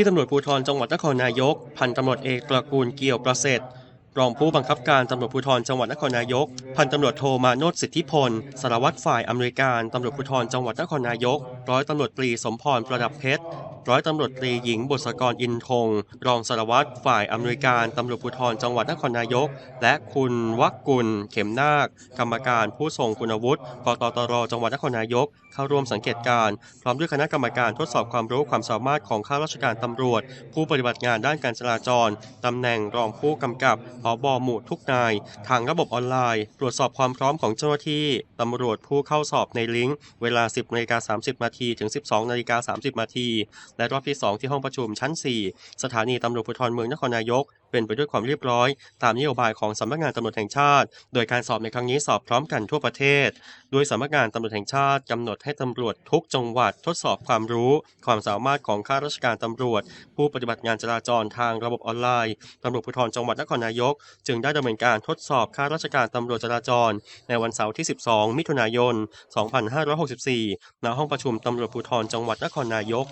ที่ตำรวจภูธรจังหวัดนครนายก พันตำรวจเอกตระกูลเกี่ยวประเสริฐรองผู้บังคับการตำรวจภูธรจังหวัดนครนายก พันตำรวจโทมาโนดสิทธิพล สารวัตรฝ่ายอำนวยการตำรวจภูธรจังหวัดนครนายก ร้อยตำรวจตรีสมพรประดับเพชร ร้อยตำรวจตรีหญิงบุษกรอินทง รองสารวัตรฝ่ายอำนวยการตำรวจภูธรจังหวัดนครนายก และคุณวักกุล เข็มนาค กรรมการผู้ทรงคุณวุฒิกตตรจังหวัดนครนายก เข้าร่วมสังเกตการพร้อมด้วยคณะกรรมการทดสอบความรู้ความสามารถของข้าราชการตำรวจ ผู้ปฏิบัติงานด้านการจราจรตำแหน่งรองผู้กำกับผบหมู่ทุกนาย ทางระบบออนไลน์ ตรวจสอบความพร้อมของเจ้าหน้าที่ตำรวจผู้เข้าสอบในลิงก์เวลา 10นาฬิกา30นาทีถึง 12นาฬิกา30นาทีและรอบที่ 2 ที่ห้องประชุมชั้น 4 สถานีตำรวจภูธรเมืองนครนายก เป็นไปด้วยความเรียบร้อย ตามนโยบายของสำนักงานตำรวจแห่งชาติ โดยการสอบในครั้งนี้สอบพร้อมกันทั่วประเทศ โดยสำนักงานตำรวจแห่งชาติกำหนดให้ตำรวจทุกจังหวัดทดสอบความรู้ ความสามารถของข้าราชการตำรวจ ผู้ปฏิบัติงานจราจรทางระบบออนไลน์ตำรวจภูธรจังหวัดนครนายก จึงได้ดำเนินการทดสอบข้าราชการตำรวจจราจร ในวันเสาร์ที่ 12 มิถุนายน 2564 ณ ห้องประชุมตำรวจภูธรจังหวัดนครนายก